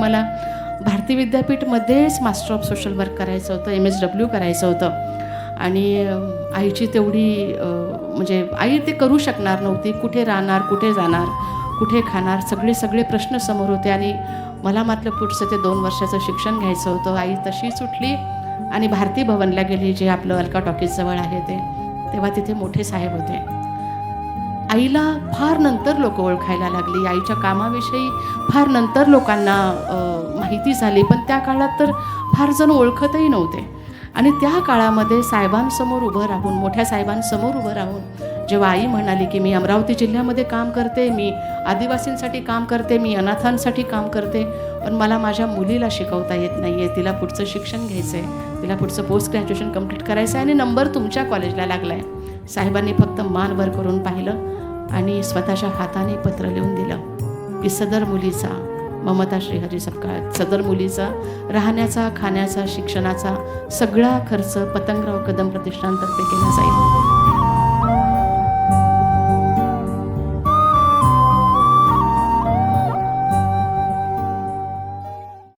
मला भारती विद्यापीठमध्येच master of social work करायचं होतं एम एस डब्ल्यू करायचं होतं. आणि आईची तेवढी म्हणजे आई ते करू शकणार नव्हती. कुठे राहणार कुठे जाणार कुठे खाणार सगळे सगळे प्रश्न समोर होते. आणि मला मात्र पुढचं ते दोन वर्षाचं शिक्षण घ्यायचं होतं. आई तशी सुटली आणि भारती भवनला गेली जे आपलं अलका टॉकीजजवळ आहे ते. तेव्हा तिथे मोठे साहेब होते. आईला फार नंतर लोक ओळखायला लागली. आईच्या कामाविषयी फार नंतर लोकांना माहिती झाली. पण त्या काळात तर फार जण ओळखतही नव्हते. आणि त्या काळामध्ये साहेबांसमोर उभं राहून मोठ्या साहेबांसमोर उभं राहून जेव्हा आई म्हणाली की मी अमरावती जिल्ह्यामध्ये काम करते मी आदिवासींसाठी काम करते मी अनाथांसाठी काम करते पण मला माझ्या मुलीला शिकवता येत नाही आहे तिला पुढचं शिक्षण घ्यायचं आहे तिला पुढचं पोस्ट ग्रॅज्युएशन कंप्लीट करायचं आहे आणि नंबर तुमच्या कॉलेजला लागला आहे साहेबांनी फक्त मान वर करून पाहिलं. आणि स्वतःच्या हाताने पत्र लिहून दिलं की सदर मुलीचा ममता श्रीहरी सपकाळ सदर मुलीचा राहण्याचा खाण्याचा शिक्षणाचा सगळा खर्च पतंगराव कदम प्रतिष्ठानतर्फे केला जाईल.